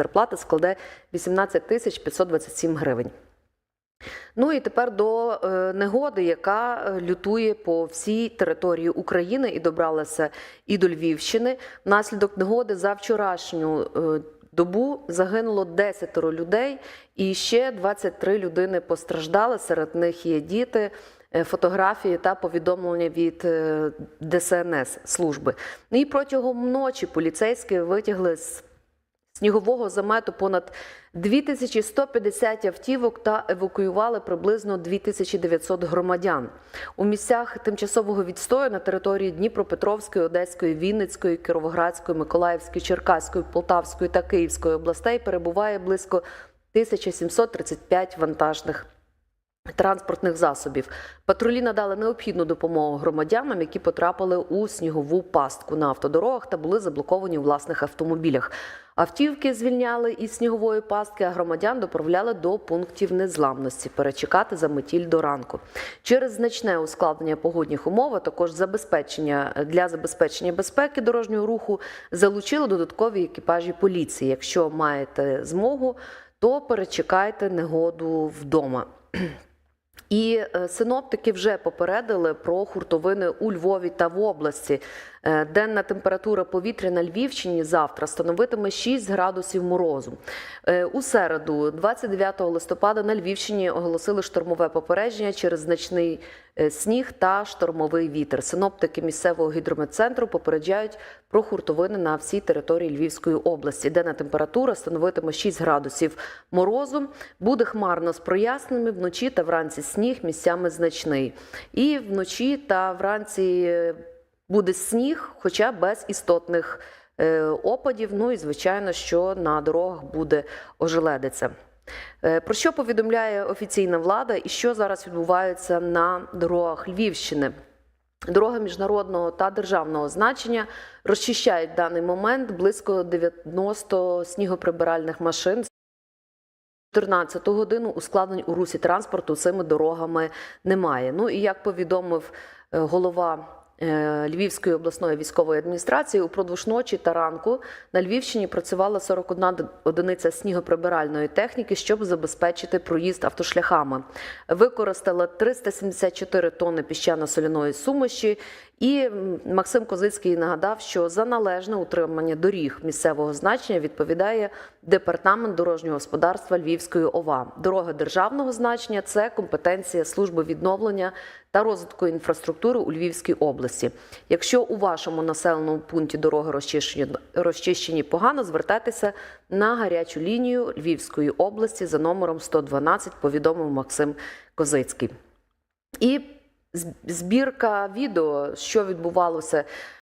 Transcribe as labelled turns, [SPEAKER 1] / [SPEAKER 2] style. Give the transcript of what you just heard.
[SPEAKER 1] зарплата складе 18 тисяч 527 гривень. Ну і тепер до е, негоди, яка е, лютує по всій території України і добралася і до Львівщини. Внаслідок негоди за вчорашню е, добу загинуло 10 людей, і ще 23 людини постраждали. Серед них є діти. Фотографії та повідомлення від ДСНС служби. Ну і протягом ночі поліцейські витягли з снігового замету понад 2150 автівок та евакуювали приблизно 2900 громадян. У місцях тимчасового відстою на території Дніпропетровської, Одеської, Вінницької, Кіровоградської, Миколаївської, Черкаської, Полтавської та Київської областей перебуває близько 1735 вантажних транспортних засобів. Патрулі надали необхідну допомогу громадянам, які потрапили у снігову пастку на автодорогах та були заблоковані у власних автомобілях. Автівки звільняли із снігової пастки, а громадян доправляли до пунктів незламності перечекати за метіль до ранку. Через значне ускладнення погодних умов, а також забезпечення для забезпечення безпеки дорожнього руху залучили додаткові екіпажі поліції. Якщо маєте змогу, то перечекайте негоду вдома. І е, синоптики вже попередили про хуртовини у Львові та в області. Е, Денна температура повітря на Львівщині завтра становитиме 6 градусів морозу. Е, У середу, 29 листопада, на Львівщині оголосили штормове попередження через значний сніг та штормовий вітер. Синоптики місцевого гідрометцентру попереджають про хуртовини на всій території Львівської області. Денна температура становитиме 6 градусів морозу. Буде хмарно з проясненнями, вночі та вранці сніг місцями значний. І вночі та вранці е, буде сніг, хоча без істотних е, опадів. Ну і звичайно, що на дорогах буде ожеледиця. Е, Про що повідомляє офіційна влада і що зараз відбувається на дорогах Львівщини? Дороги міжнародного та державного значення розчищають в даний момент близько 90 снігоприбиральних машин. 14 годину ускладнень у русі транспорту цими дорогами немає. Ну і як повідомив е, голова Львівської обласної військової адміністрації, упродовж ночі та ранку на Львівщині працювала 41 одиниця снігоприбиральної техніки, щоб забезпечити проїзд автошляхами. Використала 374 тонни піщано-соляної суміші. І Максим Козицький нагадав, що за належне утримання доріг місцевого значення відповідає департамент дорожнього господарства Львівської ОВА. Дороги державного значення це компетенція служби відновлення та розвитку інфраструктури у Львівській області. Якщо у вашому населеному пункті дороги розчищені, розчищені погано, звертайтеся на гарячу лінію Львівської області за номером 112, повідомив Максим Козицький. І збірка відео, що відбувалося